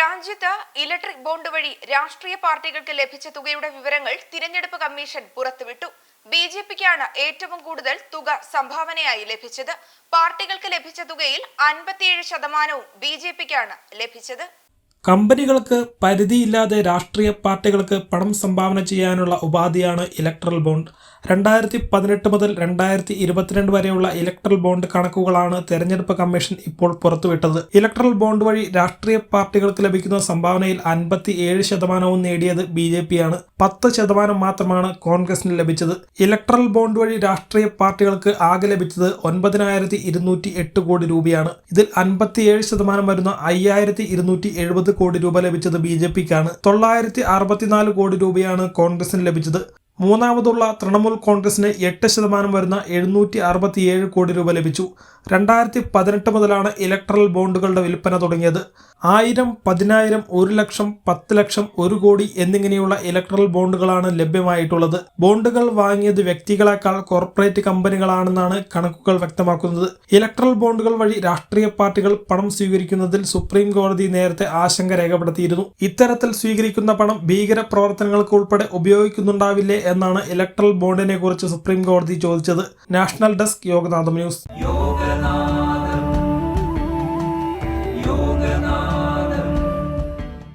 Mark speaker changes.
Speaker 1: രാജ്യത്ത് electric bond വഴി രാഷ്ട്രീയ പാർട്ടികൾക്ക് ലഭിച്ച തുകയുടെ വിവരങ്ങൾ തിരഞ്ഞെടുപ്പ് കമ്മീഷൻ പുറത്തുവിട്ടു. ബി ജെ പിക്കാണ് ഏറ്റവും കൂടുതൽ തുക സംഭാവനയായി ലഭിച്ചത്. പാർട്ടികൾക്ക് ലഭിച്ച തുകയിൽ അൻപത്തിയേഴ് ശതമാനവും ബി ജെ പിക്കാണ് ലഭിച്ചത്.
Speaker 2: കമ്പനികൾക്ക് പരിധിയില്ലാതെ രാഷ്ട്രീയ പാർട്ടികൾക്ക് പണം സംഭാവന ചെയ്യാനുള്ള ഉപാധിയാണ് ഇലക്ട്രൽ ബോണ്ട് രണ്ടായിരത്തി പതിനെട്ട് മുതൽ രണ്ടായിരത്തി ഇരുപത്തിരണ്ട് വരെയുള്ള ഇലക്ട്രൽ ബോണ്ട് കണക്കുകളാണ് തെരഞ്ഞെടുപ്പ് കമ്മീഷൻ ഇപ്പോൾ പുറത്തുവിട്ടത്. ഇലക്ട്രൽ ബോണ്ട് വഴി രാഷ്ട്രീയ പാർട്ടികൾക്ക് ലഭിക്കുന്ന സംഭാവനയിൽ അൻപത്തി ഏഴ് ശതമാനവും നേടിയത് ബി ജെ പി ആണ് പത്ത് ശതമാനം മാത്രമാണ് കോൺഗ്രസിന് ലഭിച്ചത്. ഇലക്ട്രൽ ബോണ്ട് വഴി രാഷ്ട്രീയ പാർട്ടികൾക്ക് ആകെ ലഭിച്ചത് ഒൻപതിനായിരത്തി ഇരുന്നൂറ്റി എട്ട് കോടി രൂപയാണ്. ഇതിൽ അൻപത്തിയേഴ് ശതമാനം വരുന്ന അയ്യായിരത്തി ഇരുന്നൂറ്റി എഴുപത് കോടി രൂപ ലഭിച്ചത് ബി ജെ പിക്കാണ്. തൊള്ളായിരത്തി അറുപത്തിനാല് കോടി രൂപയാണ് കോൺഗ്രസിന് ലഭിച്ചത്. മൂന്നാമതുള്ള തൃണമൂൽ കോൺഗ്രസിന് എട്ട് ശതമാനം വരുന്ന എഴുന്നൂറ്റി അറുപത്തിയേഴ് കോടി രൂപ ലഭിച്ചു. രണ്ടായിരത്തി പതിനെട്ട് മുതലാണ് ഇലക്ട്രൽ ബോണ്ടുകളുടെ വിൽപ്പന തുടങ്ങിയത്. ആയിരം പതിനായിരം ഒരു ലക്ഷം പത്ത് ലക്ഷം ഒരു കോടി എന്നിങ്ങനെയുള്ള ഇലക്ട്രൽ ബോണ്ടുകളാണ് ലഭ്യമായിട്ടുള്ളത്. ബോണ്ടുകൾ വാങ്ങിയത് വ്യക്തികളെക്കാൾ കോർപ്പറേറ്റ് കമ്പനികളാണെന്നാണ് കണക്കുകൾ വ്യക്തമാക്കുന്നത്. ഇലക്ട്രൽ ബോണ്ടുകൾ വഴി രാഷ്ട്രീയ പാർട്ടികൾ പണം സ്വീകരിക്കുന്നതിൽ സുപ്രീം കോടതി നേരത്തെ ആശങ്ക രേഖപ്പെടുത്തിയിരുന്നു. ഇത്തരത്തിൽ സ്വീകരിക്കുന്ന പണം ഭീകര പ്രവർത്തനങ്ങൾക്ക് ഉൾപ്പെടെ ഉപയോഗിക്കുന്നുണ്ടാവില്ലേ എന്നാണ് ഇലക്ട്രൽ ബോണ്ടിനെ കുറിച്ച് സുപ്രീം കോടതി ചോദിച്ചത്. National desk Yoganatham news.